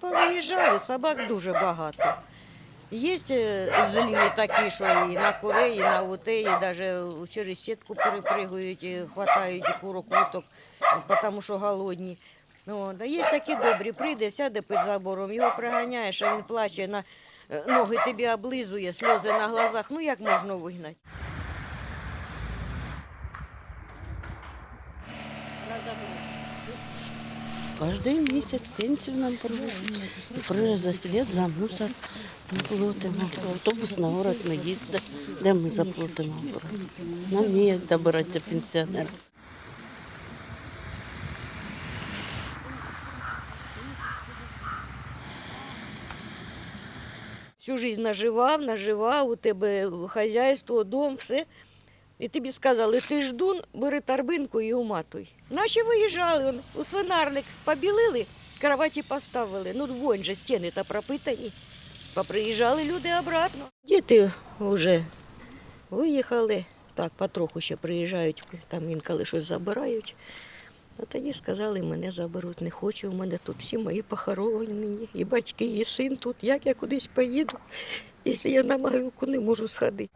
повиїжджали, собак дуже багато. Є е, злі такі, що і на курей, і на утей, і навіть через сітку перепригують, і хватають курок, уток, тому що голодні. Ну, от, а є такі добрі, прийде, сяде під забором, його приганяєш, а він плаче, на е, ноги тобі облизує, сльози на глазах. Ну як можна вигнати? Кожний місяць пенсію нам проводять. За світ, за мусор ми платимо. Автобус на город не їздить, де ми заплатимо. Нам ніяк добиратися пенсіонер. всю жизнь наживав, наживав, у тебе хазяйство, дом, все. І тобі сказали, ти ждун, бери торбинку і уматуй. Наші виїжджали, он, у свинарник побілили, кроваті поставили. Ну, вон же стіни та пропитані. Поприїжджали люди обратно. Діти вже виїхали, так, потроху ще приїжджають, там інколи щось забирають. А тоді сказали, мене заберуть, не хочу. У мене тут всі мої похоронені, і батьки, і син тут. Як я кудись поїду, якщо я на могилку не можу сходити.